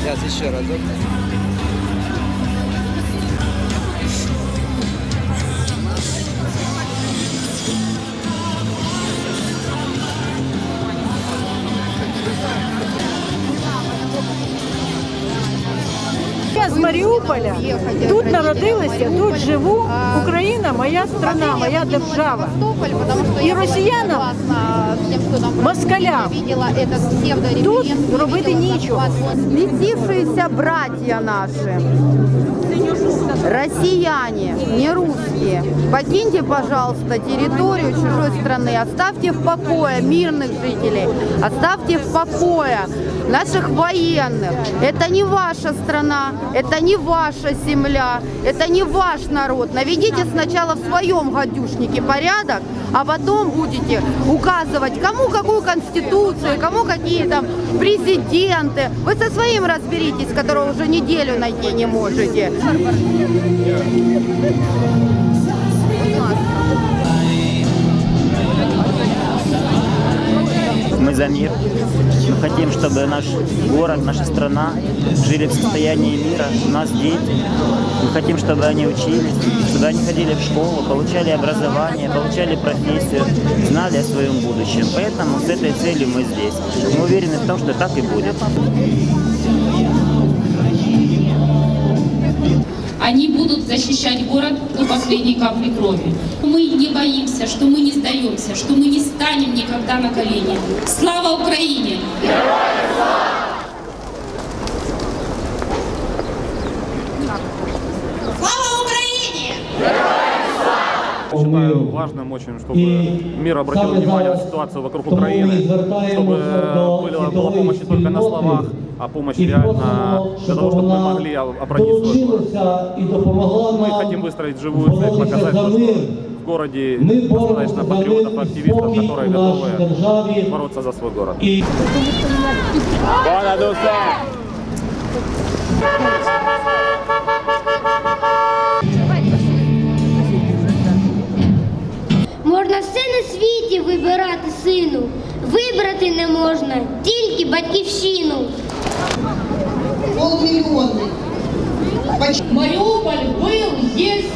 Сейчас еще разок. Я з Маріуполя, тут народилася, тут живу. Україна моя страна, моя держава. І росіянам, москалям, тут робити нічого. Летившиеся братья наши, россияне, не русские, покиньте, пожалуйста, территорию чужой страны, оставьте в покое мирных жителей, оставьте в покое наших военных. Это не ваша страна, это не ваша земля, это не ваш народ. Наведите сначала в своем гадюшнике порядок, а потом будете указывать, кому какую конституцию, кому какие там президенты. Вы со своим разберитесь, которого уже неделю найти не можете. Мы за мир. Мы хотим, чтобы наш город, наша страна жили в состоянии мира. У нас дети. Мы хотим, чтобы они учились, чтобы они ходили в школу, получали образование, получали профессию, знали о своем будущем. Поэтому с этой целью мы здесь. Мы уверены в том, что так и будет. Защищать город до последней капли крови. Мы не боимся, что мы не сдаемся, что мы не станем никогда на колени. Слава Украине! Слава Украине! Считаю важным очень, чтобы И мир обратил самое внимание на главное, ситуацию вокруг чтобы мы Украины, звертаемося чтобы до была, была світових помощь не только на спільноти словах, а помощь і реально просимо, для щоб того, чтобы мы вона могли обратить свой город. долучилася і допомогла Мы нам хотим выстроить живую цель, боротися показать, за то, мир. что в городе Ми достаточно боремося за мир патриотов, і активистов, спокій которые у нашій готовы державі. бороться за свой город. І Можна все на світі вибирати сину. Вибрати не можна, тільки батьківщину. Полмільйони. Маріуполь був, вы